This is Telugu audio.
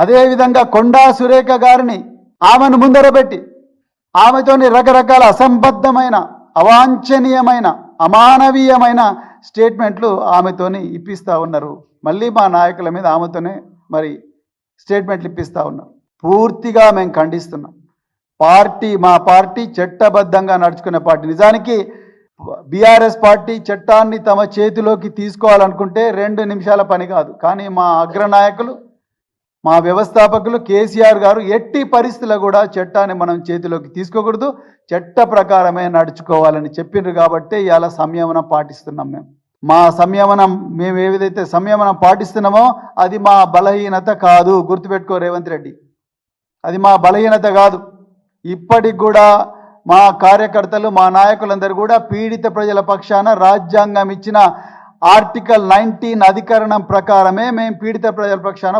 అదేవిధంగా కొండా సురేఖ గారిని ఆమెను ముందర పెట్టి ఆమెతోని రకరకాల అసంబద్ధమైన అవాంఛనీయమైన అమానవీయమైన స్టేట్మెంట్లు ఆమెతోని ఇప్పిస్తూ ఉన్నారు. మళ్ళీ మా నాయకుల మీద ఆమెతోనే మరి స్టేట్మెంట్లు ఇప్పిస్తూ ఉన్నారు. పూర్తిగా మేము ఖండిస్తున్నాం. పార్టీ మా పార్టీ చట్టబద్ధంగా నడుచుకునే పార్టీ. నిజానికి బీఆర్ఎస్ పార్టీ చట్టాన్ని తమ చేతిలోకి తీసుకోవాలనుకుంటే రెండు నిమిషాల పని కాదు. కానీ మా అగ్రనాయకులు మా వ్యవస్థాపకులు కేసీఆర్ గారు ఎట్టి పరిస్థితుల్లో కూడా చట్టాన్ని మనం చేతిలోకి తీసుకోకూడదు చట్ట ప్రకారమే నడుచుకోవాలని చెప్పిండ్రు కాబట్టి ఇవాళ సంయమనం పాటిస్తున్నాం మేము. మా సంయమనం మేము ఏ సంయమనం పాటిస్తున్నామో అది మా బలహీనత కాదు గుర్తుపెట్టుకో రేవంత్ రెడ్డి. అది మా బలహీనత కాదు. ఇప్పటికి కూడా మా కార్యకర్తలు మా నాయకులందరూ కూడా పీడిత ప్రజల పక్షాన రాజ్యాంగం ఇచ్చిన ఆర్టికల్ నైన్టీన్ అధికరణం ప్రకారమే మేము పీడిత ప్రజల పక్షాన